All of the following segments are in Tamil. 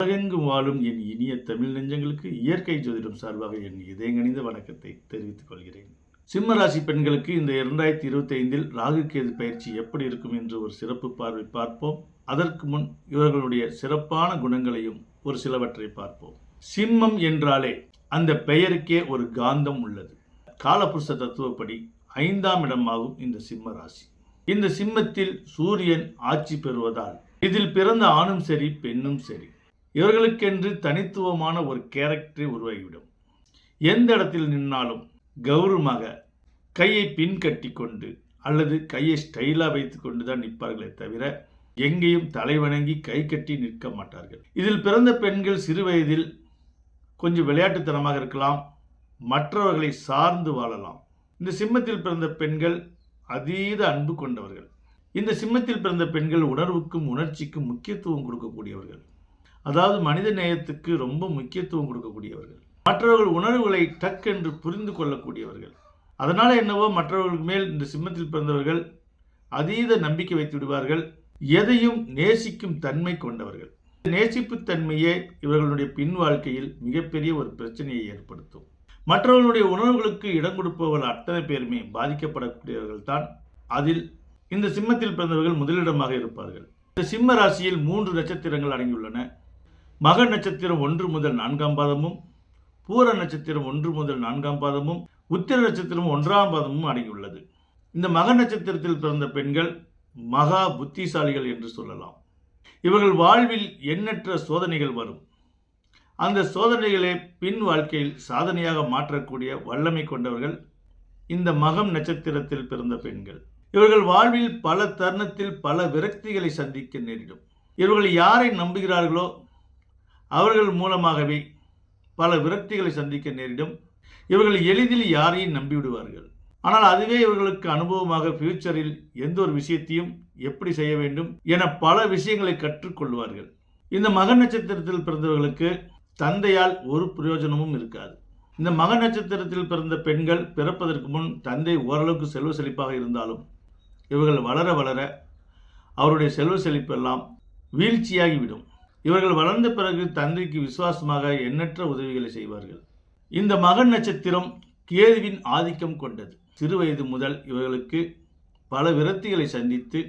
உலகெங்கும் வாழும் என் இனிய தமிழ் நெஞ்சங்களுக்கு இயற்கை ஜோதிடம் சார்பாக என் இதயங்கணிந்த வணக்கத்தை தெரிவித்துக் கொள்கிறேன். சிம்ம ராசி பெண்களுக்கு இந்த இரண்டாயிரத்தி இருபத்தி ஐந்தில் ராகு கேது பயிற்சி எப்படி இருக்கும் என்று ஒரு சிறப்பு பார்வை பார்ப்போம். அதற்கு முன் இவர்களுடைய சிறப்பான குணங்களையும் ஒரு சிலவற்றை பார்ப்போம். சிம்மம் என்றாலே அந்த பெயருக்கே ஒரு காந்தம் உள்ளது. காலபுருஷ தத்துவப்படி ஐந்தாம் இடமாகும் இந்த சிம்ம ராசி. இந்த சிம்மத்தில் சூரியன் ஆட்சி பெறுவதால் இதில் பிறந்த ஆணும் சரி பெண்ணும் சரி. இவர்களுக்கென்று தனித்துவமான ஒரு கேரக்டரை உருவாகிவிடும். எந்த இடத்தில் நின்னாலும் கௌரவமாக கையை பின் கட்டி கொண்டு அல்லது கையை ஸ்டைலாக வைத்து கொண்டு தான் நிற்பார்களே தவிர எங்கேயும் தலைவணங்கி கை கட்டி நிற்க மாட்டார்கள். இதில் பிறந்த பெண்கள் சிறு வயதில் கொஞ்சம் விளையாட்டுத்தனமாக இருக்கலாம் மற்றவர்களை சார்ந்து வாழலாம். இந்த சிம்மத்தில் பிறந்த பெண்கள் அதீத அன்பு கொண்டவர்கள். இந்த சிம்மத்தில் பிறந்த பெண்கள் உணர்வுக்கும் உணர்ச்சிக்கும் முக்கியத்துவம் கொடுக்கக்கூடியவர்கள். அதாவது மனித நேயத்துக்கு ரொம்ப முக்கியத்துவம் கொடுக்கக்கூடியவர்கள். மற்றவர்கள் உணர்வுகளை டக் என்று புரிந்து கொள்ளக்கூடியவர்கள். அதனால் என்னவோ மற்றவர்களுக்கு மேல் இந்த சிம்மத்தில் பிறந்தவர்கள் அதீத நம்பிக்கை வைத்து விடுவார்கள். எதையும் நேசிக்கும் தன்மை கொண்டவர்கள். நேசிப்பு தன்மையே இவர்களுடைய பின் வாழ்க்கையில் மிகப்பெரிய ஒரு பிரச்சனையை ஏற்படுத்தும். மற்றவர்களுடைய உணர்வுகளுக்கு இடம் கொடுப்பவர்கள் அத்தனை பேருமே பாதிக்கப்படக்கூடியவர்கள் தான். அதில் இந்த சிம்மத்தில் பிறந்தவர்கள் முதலிடமாக இருப்பார்கள். இந்த சிம்ம ராசியில் மூன்று நட்சத்திரங்கள் அடங்கியுள்ளன. மக நட்சத்திரம் ஒன்று முதல் நான்காம் பாதமும் பூர நட்சத்திரம் ஒன்று முதல் நான்காம் பாதமும் உத்திர நட்சத்திரம் ஒன்றாம் பாதமும் அடங்கியுள்ளது. இந்த மக நட்சத்திரத்தில் பிறந்த பெண்கள் மகா புத்திசாலிகள் என்று சொல்லலாம். இவர்கள் வாழ்வில் எண்ணற்ற சோதனைகள் வரும். அந்த சோதனைகளை பின் வாழ்க்கையில் சாதனையாக மாற்றக்கூடிய வல்லமை கொண்டவர்கள் இந்த மகம் நட்சத்திரத்தில் பிறந்த பெண்கள். இவர்கள் வாழ்வில் பல தருணத்தில் பல விரக்திகளை சந்திக்க நேரிடும். இவர்கள் யாரை நம்புகிறார்களோ அவர்கள் மூலமாகவே பல விரக்திகளை சந்திக்க நேரிடும். இவர்கள் எளிதில் யாரையும் நம்பிவிடுவார்கள். ஆனால் அதுவே இவர்களுக்கு அனுபவமாக ஃபியூச்சரில் எந்த ஒரு விஷயத்தையும் எப்படி செய்ய வேண்டும் என பல விஷயங்களை கற்றுக்கொள்வார்கள். இந்த மக நட்சத்திரத்தில் பிறந்தவர்களுக்கு தந்தையால் ஒரு பிரயோஜனமும் இருக்காது. இந்த மக நட்சத்திரத்தில் பிறந்த பெண்கள் பிறப்பதற்கு முன் தந்தை ஓரளவுக்கு செல்வ செழிப்பாக இருந்தாலும் இவர்கள் வளர வளர அவருடைய செல்வ செழிப்பெல்லாம் வீழ்ச்சியாகிவிடும். இவர்கள் வளர்ந்த பிறகு தந்தைக்கு விசுவாசமாக எண்ணற்ற உதவிகளை செய்வார்கள். இந்த மகன் நட்சத்திரம் கேதுவின் ஆதிக்கம் கொண்டது. சிறுவயது முதல் இவர்களுக்கு பல விரக்திகளை சந்தித்து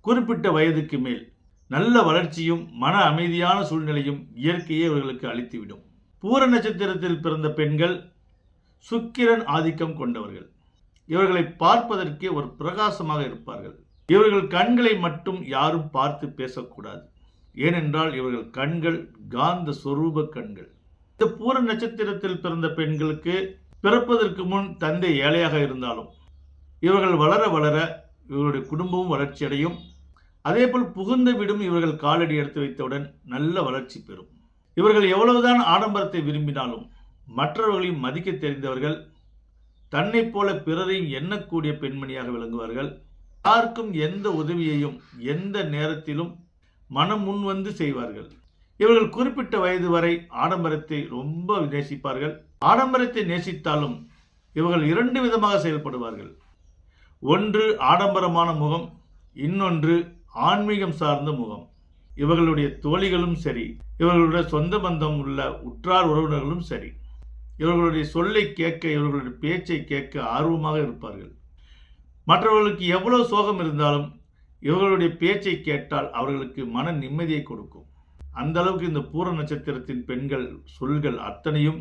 குறிப்பிட்ட வயதுக்கு மேல் நல்ல வளர்ச்சியும் மன அமைதியான சூழ்நிலையும் இயற்கையே இவர்களுக்கு அளித்துவிடும். பூர நட்சத்திரத்தில் பிறந்த பெண்கள் சுக்கிரன் ஆதிக்கம் கொண்டவர்கள். இவர்களை பார்ப்பதற்கே ஒரு பிரகாசமாக இருப்பார்கள். இவர்கள் கண்களை மட்டும் யாரும் பார்த்து பேசக்கூடாது. ஏனென்றால் இவர்கள் கண்கள் காந்த சொரூப கண்கள். இந்த பூர நட்சத்திரத்தில் பிறந்த பெண்களுக்கு பிறப்பதற்கு முன் தந்தை ஏழையாக இருந்தாலும் இவர்கள் வளர வளர இவர்களுடைய குடும்பமும் வளர்ச்சியடையும் அதேபோல் புகுந்த விடும் இவர்கள் காலடி எடுத்து வைத்தவுடன் நல்ல வளர்ச்சி பெறும். இவர்கள் எவ்வளவுதான் ஆடம்பரத்தை விரும்பினாலும் மற்றவர்களையும் மதிக்க தெரிந்தவர்கள் தன்னைப் போல பிறரையும் எண்ணக்கூடிய பெண்மணியாக விளங்குவார்கள். யாருக்கும் எந்த உதவியையும் எந்த நேரத்திலும் மனம் முன் வந்து செய்வார்கள். இவர்கள் குறிப்பிட்ட வயது வரை ஆடம்பரத்தை ரொம்ப நேசிப்பார்கள். ஆடம்பரத்தை நேசித்தாலும் இவர்கள் இரண்டு விதமாக செயல்படுவார்கள். ஒன்று ஆடம்பரமான முகம் இன்னொன்று ஆன்மீகம் சார்ந்த முகம். இவர்களுடைய தோழிகளும் சரி இவர்களுடைய சொந்த பந்தம் உள்ள உற்றார் உறவினர்களும் சரி. இவர்களுடைய சொல்லை கேட்க இவர்களுடைய பேச்சை கேட்க ஆர்வமாக இருப்பார்கள். மற்றவர்களுக்கு எவ்வளவு சோகம் இருந்தாலும் இவர்களுடைய பேச்சை கேட்டால் அவர்களுக்கு மன நிம்மதியை கொடுக்கும். அந்த அளவுக்கு இந்த பூர நட்சத்திரத்தின் பெண்கள் சொல்கள் அத்தனையும்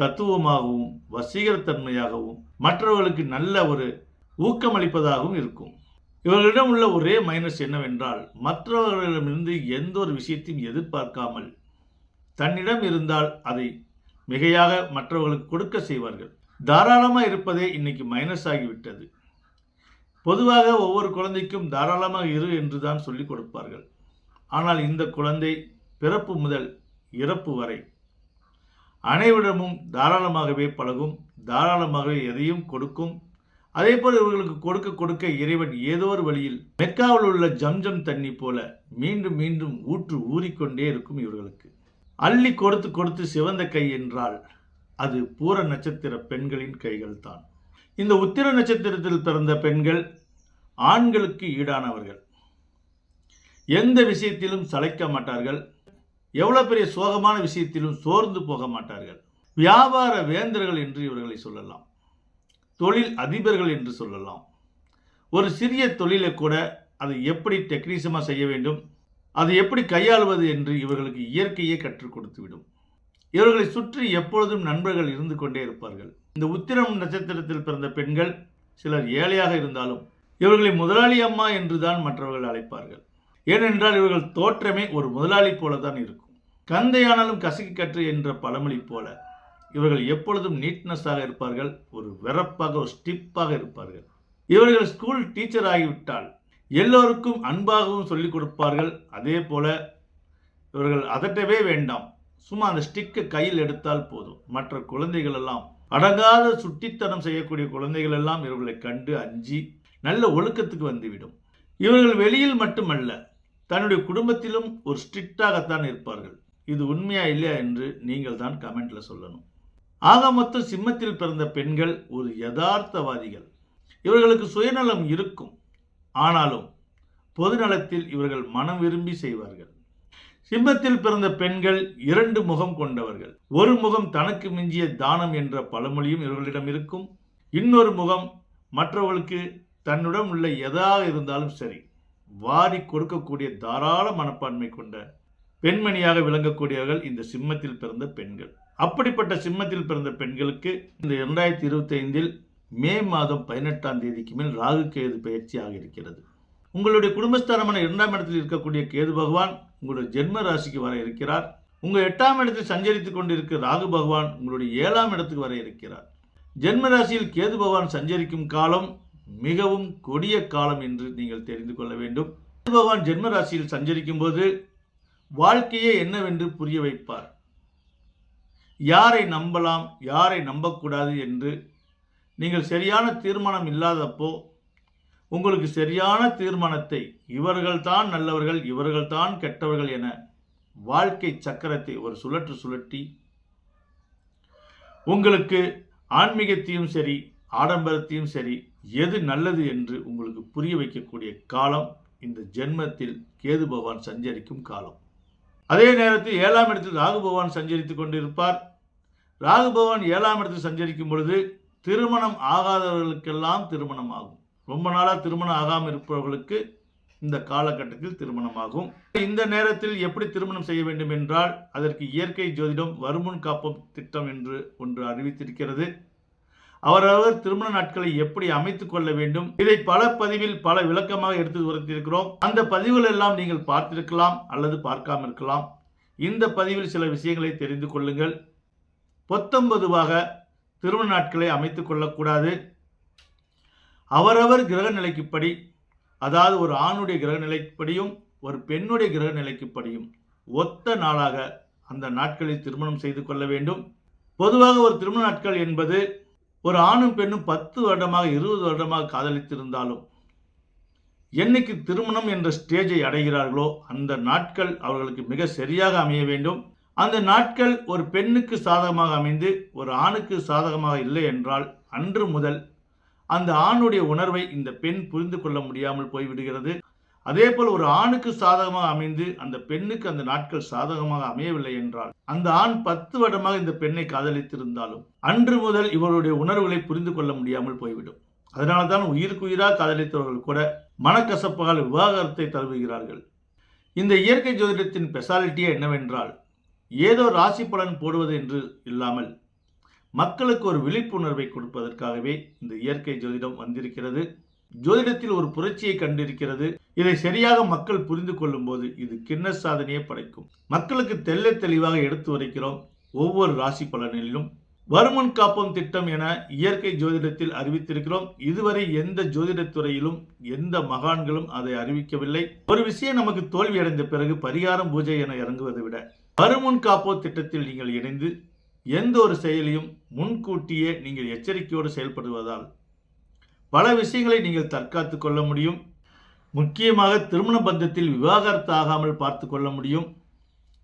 தத்துவமாகவும் வசீகரத்தன்மையாகவும் மற்றவர்களுக்கு நல்ல ஒரு ஊக்கமளிப்பதாகவும் இருக்கும். இவர்களிடம் உள்ள ஒரே மைனஸ் என்னவென்றால் மற்றவர்களிடமிருந்து எந்த ஒரு விஷயத்தையும் எதிர்பார்க்காமல் தன்னிடம் இருந்தால் அதை மிகையாக மற்றவர்களுக்கு கொடுக்க செய்வார்கள். தாராளமாக இருப்பதே இன்னைக்கு மைனஸ் ஆகிவிட்டது. பொதுவாக ஒவ்வொரு குழந்தைக்கும் தாராளமாக இரு என்று தான் சொல்லிக் கொடுப்பார்கள். ஆனால் இந்த குழந்தை பிறப்பு முதல் இறப்பு வரை அனைவரிடமும் தாராளமாகவே பழகும் தாராளமாகவே எதையும் கொடுக்கும். அதே போல் இவர்களுக்கு கொடுக்க கொடுக்க இறைவன் ஏதோ ஒரு வழியில் மெக்காவில் உள்ள ஜம்ஜம் தண்ணி போல மீண்டும் மீண்டும் ஊற்று ஊறிக்கொண்டே இருக்கும் இவர்களுக்கு. அள்ளி கொடுத்து கொடுத்து சிவந்த கை என்றால் அது பூர நட்சத்திர பெண்களின் கைகள் தான் இந்த உத்திர நட்சத்திரத்தில் பிறந்த பெண்கள் ஆண்களுக்கு ஈடானவர்கள். எந்த விஷயத்திலும் சளைக்க மாட்டார்கள். எவ்வளோ பெரிய சோகமான விஷயத்திலும் சோர்ந்து போக மாட்டார்கள். வியாபார வேந்தர்கள் என்று இவர்களை சொல்லலாம். தொழில் அதிபர்கள் என்று சொல்லலாம். ஒரு சிறிய தொழிலை கூட அதை எப்படி டெக்னீசமாக செய்ய வேண்டும் அதை எப்படி கையாளுவது என்று இவர்களுக்கு இயற்கையே கற்றுக் கொடுத்துவிடும். இவர்களை சுற்றி எப்பொழுதும் நண்பர்கள் இருந்து கொண்டே இருப்பார்கள். இந்த உத்திரம் நட்சத்திரத்தில் பிறந்த பெண்கள் சிலர் ஏழையாக இருந்தாலும் இவர்களை முதலாளி அம்மா என்றுதான் மற்றவர்கள் அழைப்பார்கள். ஏனென்றால் இவர்கள் தோற்றமே ஒரு முதலாளி போல தான் இருக்கும். கந்தையானாலும் கசக்கி கற்று என்ற பழமொழி போல இவர்கள் எப்பொழுதும் நீட்னஸாக இருப்பார்கள் ஒரு வெறப்பாக ஒரு ஸ்டிப்பாக இருப்பார்கள். இவர்கள் ஸ்கூல் டீச்சர் ஆகிவிட்டால் எல்லோருக்கும் அன்பாகவும் சொல்லிக் கொடுப்பார்கள். அதே போல இவர்கள் அதட்டவே வேண்டாம். சும்மா அந்த ஸ்டிக்கை கையில் எடுத்தால் போதும். மற்ற குழந்தைகள் எல்லாம் அடங்காத சுட்டித்தனம் செய்யக்கூடிய குழந்தைகள் எல்லாம் இவர்களை கண்டு அஞ்சி நல்ல ஒழுக்கத்துக்கு வந்துவிடும். இவர்கள் வெளியில் மட்டுமல்ல தன்னுடைய குடும்பத்திலும் ஒரு ஸ்ட்ரிக்டாகத்தான் இருப்பார்கள். இது உண்மையா இல்லையா என்று நீங்கள் தான் கமெண்ட்ல சொல்லணும். ஆக மொத்தம் சிம்மத்தில் பிறந்த பெண்கள் ஒரு யதார்த்தவாதிகள். இவர்களுக்கு சுயநலம் இருக்கும். ஆனாலும் பொதுநலத்தில் இவர்கள் மனம் விரும்பி செய்வார்கள். சிம்மத்தில் பிறந்த பெண்கள் இரண்டு முகம் கொண்டவர்கள். ஒரு முகம் தனக்கு மிஞ்சிய தானம் என்ற பழமொழியும் இவர்களிடம் இருக்கும். இன்னொரு முகம் மற்றவர்களுக்கு தன்னுடன் உள்ள எதாக இருந்தாலும் சரி வாரி கொடுக்கக்கூடிய தாராள மனப்பான்மை கொண்ட பெண்மணியாக விளங்கக்கூடியவர்கள் இந்த சிம்மத்தில் பிறந்த பெண்கள். அப்படிப்பட்ட சிம்மத்தில் பிறந்த பெண்களுக்கு இந்த இரண்டாயிரத்தி இருபத்தி ஐந்தில் மே மாதம் பதினெட்டாம் தேதிக்கு மேல் ராகு கேது பயிற்சி ஆகியிருக்கிறது உங்களுடைய குடும்பஸ்தானமான இரண்டாம் இடத்தில் இருக்கக்கூடிய கேது பகவான் உங்களுடைய ஜென்ம ராசிக்கு வர இருக்கிறார். உங்கள் எட்டாம் இடத்தில் சஞ்சரித்துக் கொண்டிருக்கிற ராகு பகவான் உங்களுடைய ஏழாம் இடத்துக்கு வர இருக்கிறார். ஜென்ம ராசியில் கேது பகவான் சஞ்சரிக்கும் காலம் மிகவும் கொடிய காலம் என்று நீங்கள் தெரிந்து கொள்ள வேண்டும். கேது பகவான் ஜென்ம ராசியில் சஞ்சரிக்கும் போது வாழ்க்கையே என்னவென்று புரிய வைப்பார். யாரை நம்பலாம் யாரை நம்பக்கூடாது என்று நீங்கள் சரியான தீர்மானம் இல்லாதப்போ உங்களுக்கு சரியான தீர்மானத்தை இவர்கள்தான் நல்லவர்கள் இவர்கள்தான் கெட்டவர்கள் என வாழ்க்கை சக்கரத்தை ஒரு சுழற்று சுழட்டி உங்களுக்கு ஆன்மீகத்தையும் சரி ஆடம்பரத்தையும் சரி எது நல்லது என்று உங்களுக்கு புரிய வைக்கக்கூடிய காலம் இந்த ஜென்மத்தில் கேது பகவான் சஞ்சரிக்கும் காலம். அதே நேரத்தில் ஏழாம் இடத்தில் ராகு பகவான் சஞ்சரித்துக் கொண்டிருப்பார். ராகு பகவான் ஏழாம் இடத்தில் சஞ்சரிக்கும் பொழுது திருமணம் ஆகாதவர்களுக்கெல்லாம் திருமணம் ஆகும். ரொம்ப நாளாக திருமணம் ஆகாமல் இருப்பவர்களுக்கு இந்த காலகட்டத்தில் திருமணம் ஆகும் இந்த நேரத்தில் எப்படி திருமணம் செய்ய வேண்டும் என்றால் அதற்கு இயற்கை ஜோதிடம் வருமுன் காப்பம் திட்டம் என்று ஒன்று அறிவித்திருக்கிறது. அவரவர் திருமண நாட்களை எப்படி அமைத்துக் கொள்ள வேண்டும்? இதை பல பதிவில் பல விளக்கமாக எடுத்து உரைத்திருக்கிறோம் அந்த பதிவுகள் எல்லாம் நீங்கள் பார்த்திருக்கலாம் அல்லது பார்க்காம இருக்கலாம். இந்த பதிவில் சில விஷயங்களை தெரிந்து கொள்ளுங்கள். பொத்தம்பதுவாக திருமண நாட்களை அமைத்துக் கொள்ளக்கூடாது. அவரவர் கிரக நிலைக்குப்படி அதாவது ஒரு ஆணுடைய கிரக நிலைப்படியும் ஒரு பெண்ணுடைய கிரக நிலைக்குப்படியும் ஒத்த நாளாக அந்த நாட்களில் திருமணம் செய்து கொள்ள வேண்டும். பொதுவாக ஒரு திருமண நாட்கள் என்பது ஒரு ஆணும் பெண்ணும் பத்து வருடமாக இருபது வருடமாக காதலித்திருந்தாலும் என்னைக்கு திருமணம் என்ற ஸ்டேஜை அடைகிறார்களோ அந்த நாட்கள் அவர்களுக்கு மிக சரியாக அமைய வேண்டும். அந்த நாட்கள் ஒரு பெண்ணுக்கு சாதகமாக அமைந்து ஒரு ஆணுக்கு சாதகமாக இல்லை என்றால் அன்று முதல் அந்த ஆணுடைய உணர்வை இந்த பெண் புரிந்து கொள்ள முடியாமல் போய்விடுகிறது. அதே போல் ஒரு ஆணுக்கு சாதகமாக அமைந்து அந்த பெண்ணுக்கு அந்த நாட்கள் சாதகமாக அமையவில்லை என்றால் அந்த ஆண் பத்து வருடமாக இந்த பெண்ணை காதலித்திருந்தாலும் அன்று முதல் இவருடைய உணர்வுகளை புரிந்து கொள்ள முடியாமல் போய்விடும். அதனால தான் உயிருக்குயிராக காதலித்தவர்கள் கூட மனக்கசப்பால் விவாகரத்தை தழுவுகிறார்கள். இந்த இயற்கை ஜோதிடத்தின் ஸ்பெஷாலிட்டியே என்னவென்றால் ஏதோ ராசி பலன் போடுவது என்று இல்லாமல் மக்களுக்கு ஒரு விழிப்புணர்வை கொடுப்பதற்காகவே இந்த இயற்கை ஜோதிடம் வந்திருக்கிறது. ஜோதிடத்தில் ஒரு புரட்சியை கண்டிருக்கிறது. இதை சரியாக மக்கள் புரிந்து கொள்ளும் போது இது கிண்ண சாதனையை படைக்கும். மக்களுக்கு தெல்ல தெளிவாக எடுத்து வரைக்கிறோம் ஒவ்வொரு ராசி பலனிலும் வருமுன் காப்போம் திட்டம் என இயற்கை ஜோதிடத்தில் அறிவித்திருக்கிறோம். இதுவரை எந்த ஜோதிடத்துறையிலும் எந்த மகான்களும் அதை அறிவிக்கவில்லை. ஒரு விஷயம் நமக்கு தோல்வி அடைந்த பிறகு பரிகாரம் பூஜை என இறங்குவதை விட வருமுன் காப்போ திட்டத்தில் நீங்கள் இணைந்து எந்த ஒரு செயலையும் முன்கூட்டியே நீங்கள் எச்சரிக்கையோடு செயல்படுவதால் பல விஷயங்களை நீங்கள் தற்காத்து கொள்ள முடியும். முக்கியமாக திருமண பந்தத்தில் விவாகரத்து ஆகாமல் பார்த்து கொள்ள முடியும்.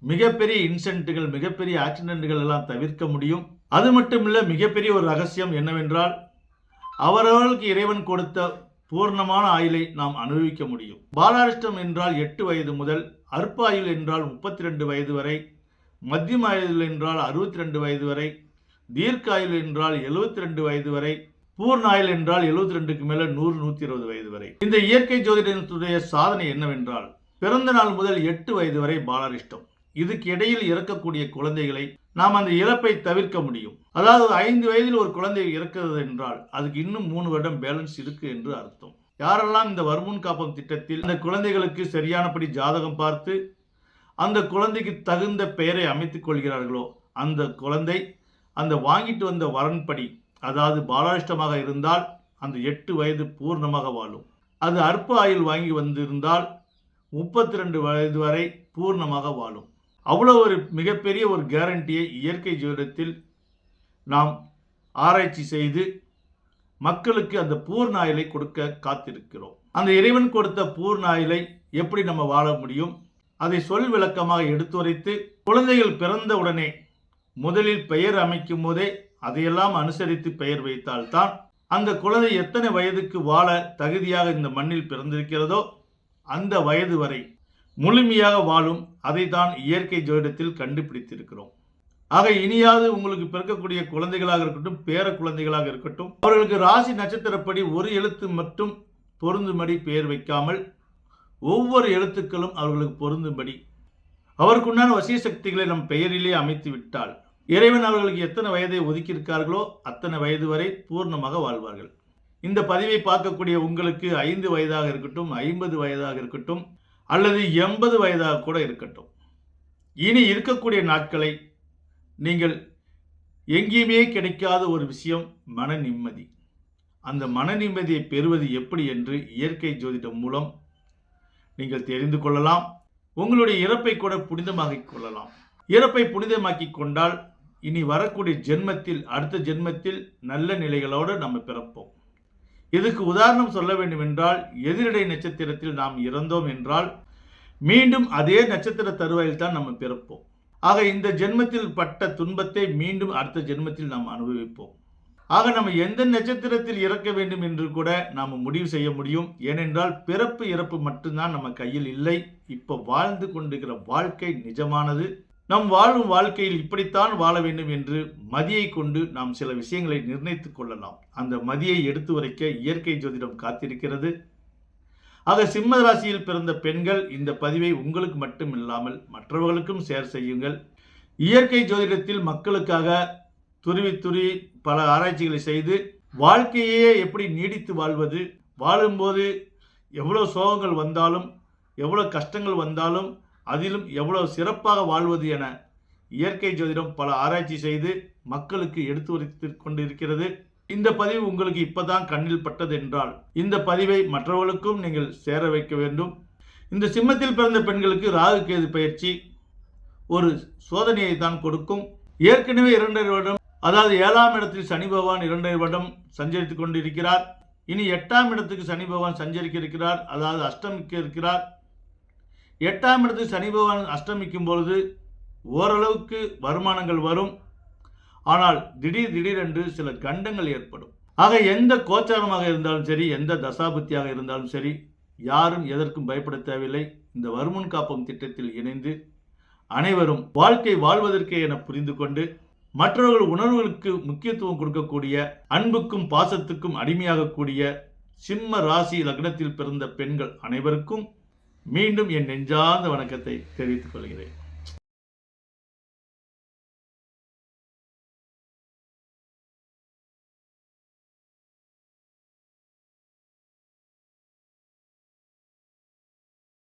மிகப்பெரிய இன்சிடென்ட்டுகள் மிகப்பெரிய ஆக்சிடென்ட்டுகள் எல்லாம் தவிர்க்க முடியும். அது மட்டுமில்ல மிகப்பெரிய ஒரு ரகசியம் என்னவென்றால் அவரவர்களுக்கு இறைவன் கொடுத்த பூர்ணமான ஆயுளை நாம் அனுபவிக்க முடியும். பாலாரிஷ்டம் என்றால் எட்டு வயது முதல் அற்ப ஆயுள் என்றால் முப்பத்தி ரெண்டு வயது வரை மத்தியம ஆயுள் என்றால் அறுபத்தி ரெண்டு வயது வரை தீர்க்காயுள் என்றால் எழுபத்தி ரெண்டு வயது வரை பூர்ண என்றால் எழுபத்தி ரெண்டுக்கு மேல நூறு நூத்தி இருபது வயது வரை. இந்த இயற்கை ஜோதிடத்துடைய சாதனை என்னவென்றால் பிறந்த நாள் முதல் எட்டு வயது வரை பாலாரிஷ்டம். இதுக்கு இடையில் இறக்கக்கூடிய குழந்தைகளை நாம் அந்த இறப்பை தவிர்க்க முடியும். அதாவது ஐந்து வயதில் ஒரு குழந்தை இறக்கிறது என்றால் அதுக்கு இன்னும் மூணு வருடம் பேலன்ஸ் இருக்கு என்று அர்த்தம். யாரெல்லாம் இந்த வருமுன் காப்பம் திட்டத்தில் அந்த குழந்தைகளுக்கு சரியானபடி ஜாதகம் பார்த்து அந்த குழந்தைக்கு தகுந்த பெயரை அமைத்துக் கொள்கிறார்களோ அந்த குழந்தை அந்த வாங்கிட்டு வந்த வரன்படி அதாவது பாலாரிஷ்டமாக இருந்தால் அந்த எட்டு வயது பூர்ணமாக வாழும். அது அற்ப ஆயுள் வாங்கி வந்திருந்தால் முப்பத்தி ரெண்டு வயது வரை பூர்ணமாக வாழும். அவ்வளோ ஒரு மிகப்பெரிய ஒரு கேரண்டியை இயற்கை ஜீவிதத்தில் நாம் ஆராய்ச்சி செய்து மக்களுக்கு அந்த பூர்ண ஆயுளை கொடுக்க காத்திருக்கிறோம். அந்த இறைவன் கொடுத்த பூர்ண ஆயுளை எப்படி நம்ம வாழ முடியும்? அதை சொல் விளக்கமாக எடுத்துரைத்து குழந்தைகள் பிறந்த உடனே முதலில் பெயர் அமைக்கும் போதே அதையெல்லாம் அனுசரித்து பெயர் வைத்தால்தான் அந்த குழந்தை எத்தனை வயதுக்கு வாழ தகுதியாக இந்த மண்ணில் பிறந்திருக்கிறதோ அந்த வயது வரை முழுமையாக வாழும் அதை தான் இயற்கை ஜோதிடத்தில் கண்டுபிடித்திருக்கிறோம். ஆக இனியாவது உங்களுக்கு பிறக்கக்கூடிய குழந்தைகளாக இருக்கட்டும் பேர குழந்தைகளாக இருக்கட்டும் அவர்களுக்கு ராசி நட்சத்திரப்படி ஒரு எழுத்து மட்டும் பொருந்தும்படி பெயர் வைக்காமல் ஒவ்வொரு எழுத்துக்களும் அவர்களுக்கு பொருந்தும்படி. அவருக்குண்டான வசிய சக்திகளை நம் பெயரிலே அமைத்து விட்டால் இறைவன் அவர்களுக்கு எத்தனை வயதை ஒதுக்கியிருக்கார்களோ அத்தனை வயது வரை பூர்ணமாக வாழ்வார்கள். இந்த பதிவை பார்க்கக்கூடிய உங்களுக்கு ஐந்து வயதாக இருக்கட்டும் ஐம்பது வயதாக இருக்கட்டும் அல்லது எண்பது வயதாக கூட இருக்கட்டும். இனி இருக்கக்கூடிய நாட்களை நீங்கள் எங்கேயுமே கிடைக்காத ஒரு விஷயம் மன நிம்மதி. அந்த மன நிம்மதியை பெறுவது எப்படி என்று இயற்கை ஜோதிடம் மூலம் நீங்கள் தெரிந்து கொள்ளலாம். உங்களுடைய இறப்பை கூட புனிதமாக்கிக் கொள்ளலாம். இறப்பை புனிதமாக்கிக் கொண்டால் இனி வரக்கூடிய ஜென்மத்தில் அடுத்த ஜென்மத்தில் நல்ல நிலைகளோடு நம்ம பிறப்போம். இதுக்கு உதாரணம் சொல்ல வேண்டுமென்றால் எதிரிடை எதிரடை நட்சத்திரத்தில் நாம் இறந்தோம் என்றால் மீண்டும் அதே நட்சத்திர தருவாயில் தான் நம்ம பிறப்போம். ஆக இந்த ஜென்மத்தில் பட்ட துன்பத்தை மீண்டும் அடுத்த ஜென்மத்தில் நாம் அனுபவிப்போம். ஆக நம்ம எந்த நட்சத்திரத்தில் இறக்க வேண்டும் என்று கூட நாம் முடிவு செய்ய முடியும். ஏனென்றால் பிறப்பு இறப்பு மட்டும்தான் நம்ம கையில் இல்லை. இப்போ வாழ்ந்து கொண்டிருக்கிற வாழ்க்கை நிஜமானது. நம் வாழும் வாழ்க்கையில் இப்படித்தான் வாழ வேண்டும் என்று மதியை கொண்டு நாம் சில விஷயங்களை நிர்ணயித்துக் கொள்ளலாம். அந்த மதியை எடுத்து உரைக்க இயற்கை ஜோதிடம் காத்திருக்கிறது. ஆக சிம்ம ராசியில் பிறந்த பெண்கள் இந்த பதிவை உங்களுக்கு மட்டும் இல்லாமல் மற்றவர்களுக்கும் ஷேர் செய்யுங்கள். இயற்கை ஜோதிடத்தில் மக்களுக்காக துருவி துருவி பல ஆராய்ச்சிகளை செய்து வாழ்க்கையே எப்படி நீடித்து வாழ்வது வாழும்போது எவ்வளோ சோகங்கள் வந்தாலும் எவ்வளோ கஷ்டங்கள் வந்தாலும் அதிலும் எவ்வளவு சிறப்பாக வாழ்வது என இயற்கை ஜோதிடம் பல ஆராய்ச்சி செய்து மக்களுக்கு எடுத்து உரைத்து கொண்டிருக்கிறது. இந்த பதிவு உங்களுக்கு இப்பதான் கண்ணில் பட்டது என்றால் இந்த பதிவை மற்றவர்களுக்கும் நீங்கள் சேர வைக்க வேண்டும். இந்த சிம்மத்தில் பிறந்த பெண்களுக்கு ராகு கேது பயிற்சி ஒரு சோதனையை தான் கொடுக்கும். ஏற்கனவே இரண்டரை வருடம் அதாவது ஏழாம் இடத்தில் சனி பகவான் இரண்டரை வருடம் சஞ்சரித்துக் கொண்டிருக்கிறார். இனி எட்டாம் இடத்துக்கு சனி பகவான் சஞ்சரிக்க இருக்கிறார் அதாவது அஷ்டமிக்க இருக்கிறார். எட்டாம் இடத்தில் சனி பகவான் அஷ்டமிக்கும் பொழுது ஓரளவுக்கு வருமானங்கள் வரும். ஆனால் திடீர் திடீரென்று சில கண்டங்கள் ஏற்படும். ஆக எந்த கோச்சாரமாக இருந்தாலும் சரி எந்த தசாபுத்தியாக இருந்தாலும் சரி யாரும் எதற்கும் பயப்பட தேவையில்லை. இந்த வருமுன் காப்பம் திட்டத்தில் இணைந்து அனைவரும் வாழ்க்கை வாழ்வதற்கே என புரிந்து கொண்டு மற்றவர்கள் உணர்வுகளுக்கு முக்கியத்துவம் கொடுக்கக்கூடிய அன்புக்கும் பாசத்துக்கும் அடிமையாகக்கூடிய சிம்ம ராசி லக்னத்தில் பிறந்த பெண்கள் அனைவருக்கும் மீண்டும் என் நெஞ்சார்ந்த வணக்கத்தை தெரிவித்துக் கொள்கிறேன்.